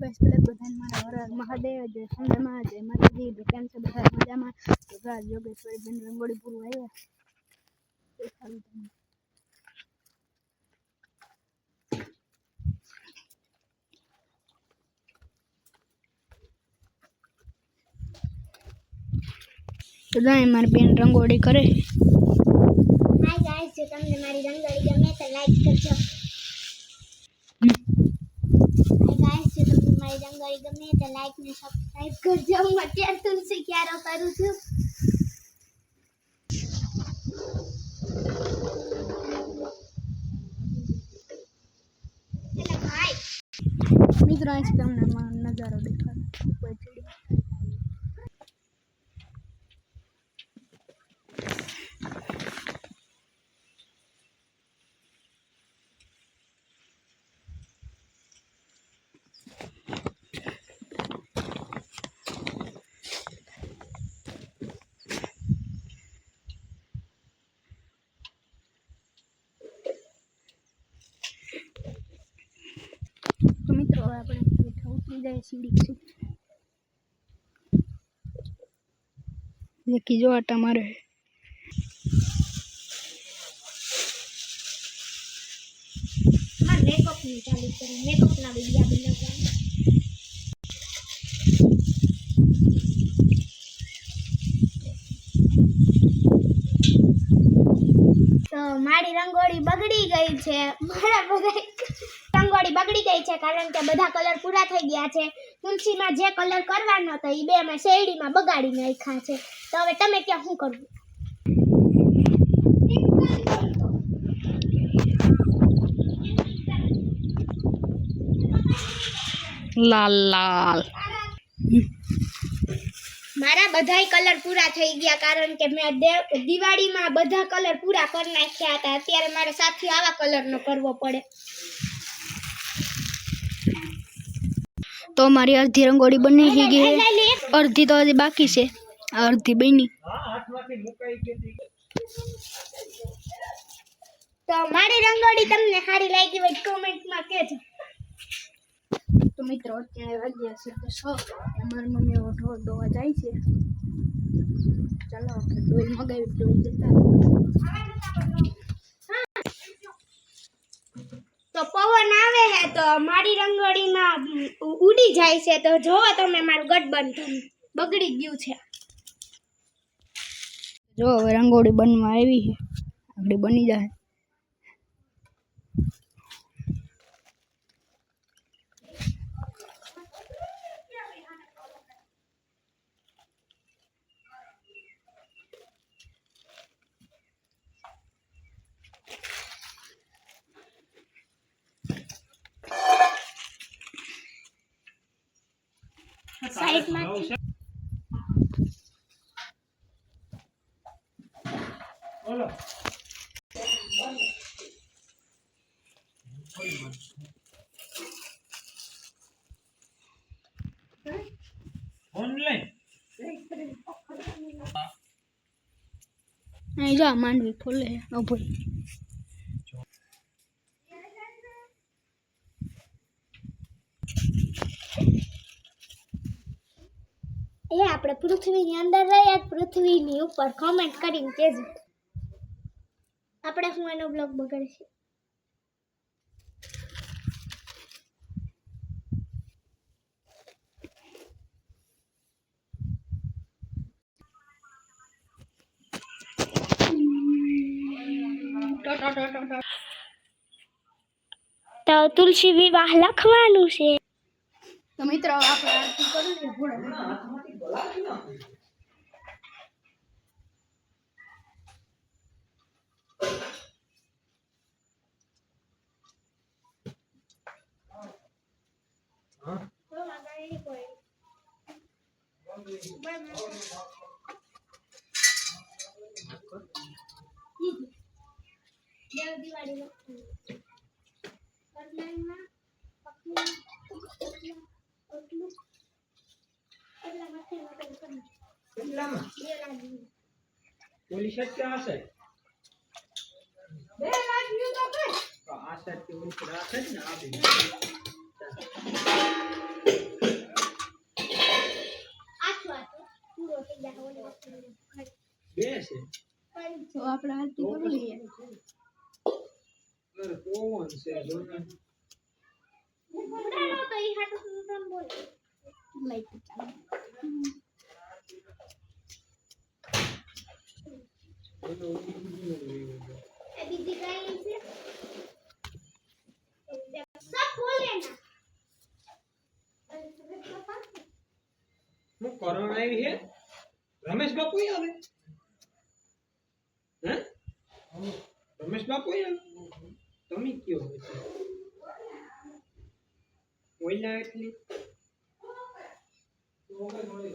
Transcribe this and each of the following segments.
બસ એટલે ભગવાન મારા વરહ મહાદેવ જય સંતમાજ જય માતજી કેમસે બધ આ મજામાં ભગવાન જોગેશ્વર પેન રંગોડીપુર આવે એલાય માર પેન રંગોડી કરે હાઈ ગાઈસ જો તમને મારી રંગાડી કે મે તો લાઈક કરજો ने तो लाइक ने सब्सक्राइब कर जाओ मत तुमसे क्या रो करूँ तू मित्रों इस पे हमने नजारा देखा कोई चीज હવે આપણે હેઠા ઉતરી જાય સીડી લેકી જો આટા મારે મેકઅપ ની ચાલુ કરી મેકઅપ ના બીજા બી લગાવી તો મારી રંગોળી બગડી ગઈ છે મારા બધા રંગોળી બગડી ગઈ છે કારણ કે બધા કલર પૂરા થઈ ગયા છે તુલસીમાં જે કલર કરવાનો હતો એ બે મેં શેરડીમાં બગાડી નાખ્યા છે તો હવે તમે ક્યાં શું કરવું લાલ લાલ मारा बधाई कलर पूरा થઈ ગયા કારણ કે મે દીવાળી માં બધા કલર પૂરા કરનાખ્યા હતા અત્યારે મારા સાથી આવા કલર નો પરવો પડે તો મારી અર્ધી રંગોડી બની ગઈ હે અર્ધી તોડી બાકી છે અર્ધી બની તમારી રંગોડી તમને સારી લાગી હોય તો કમેન્ટ માં કહેજો તો મિત્રો અત્યારે વાગ્યા છે તો સો મારી મમ્મી એવો ઢોર જાય છે ચાલો આપણે ડોલ મગાવી ડોલ જતા તો પવન આવે છે તો મારી રંગોળીમાં ઉડી જાય છે તો જોવો તમે મારું ગઠબંધન બગડી ગયું છે જો હવે રંગોળી બનવા આવી છે આપણે બની જાય સાઈડમાં બોલો ઓનલાઈન જો માંડવી ખોલે ઓ ભાઈ એ આપણે પૃથ્વીની અંદર રહ્યા પૃથ્વીની ઉપર કોમેન્ટ કરીને કહેજો આપણે હું એનો બ્લોગ બગાડીશું તો તુલસી વિવાહ લખવાનું છે trabajo, aquí con el seguro. ¿no? કેટલામાં ઓલી શટ કે આ શટ બે લાખ વ્યૂ તો કર આ શટ કે ઓલી આ શટ ને આ બી બે છે તો આપણે આરતી કરી લઈએ અરે કોણ છે જોને તો ઈ હાટો તમને બોલ લાઈક ચાલો હું કોરોના આવી છે રમેશ બાપુ આવે હે રમેશ બાપુ આવે તમે કયો હવે ઓઈલા એટલી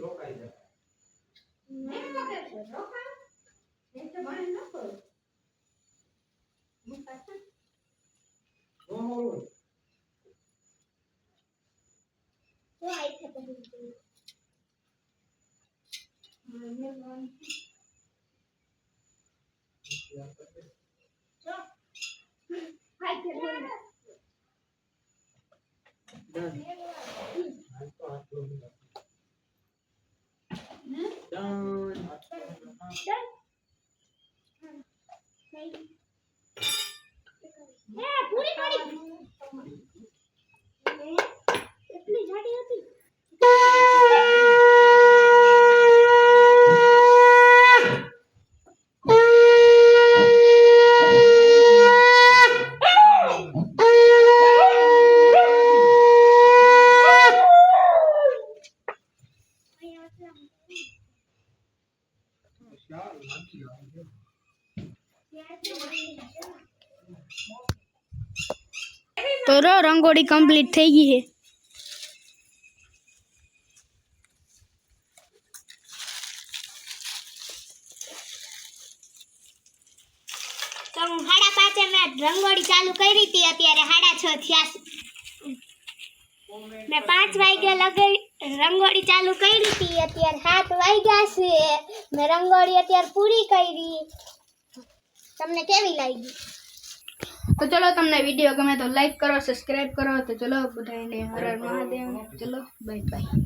રોકાઈ જાય રોકાઈ Yang bahan apa? Mustahil. Oh, oh. Hi, Kevin. Hi, Kevin. Done. હે પૂરી પડી એટલી જાડી હતી Yeah, it's a તો રંગોડી કમ્પલીટ થઈ ગઈ છે. સવારે 5:30 મેં રંગોડી ચાલુ કરી હતી અત્યારે 6:30 થઈ છે. મે 5 વાગે લગઈ રંગોડી ચાલુ કરી હતી અત્યારે 7 વાગ્યા છે. મે રંગોડી અત્યારે પૂરી કરી. તમને કેવી લાગી? તો ચલો તમને વિડીયો ગમે તો લાઈક કરો સબસ્ક્રાઈબ કરો તો ચલો બધાને હર હર મહાદેવ ચલો બાય બાય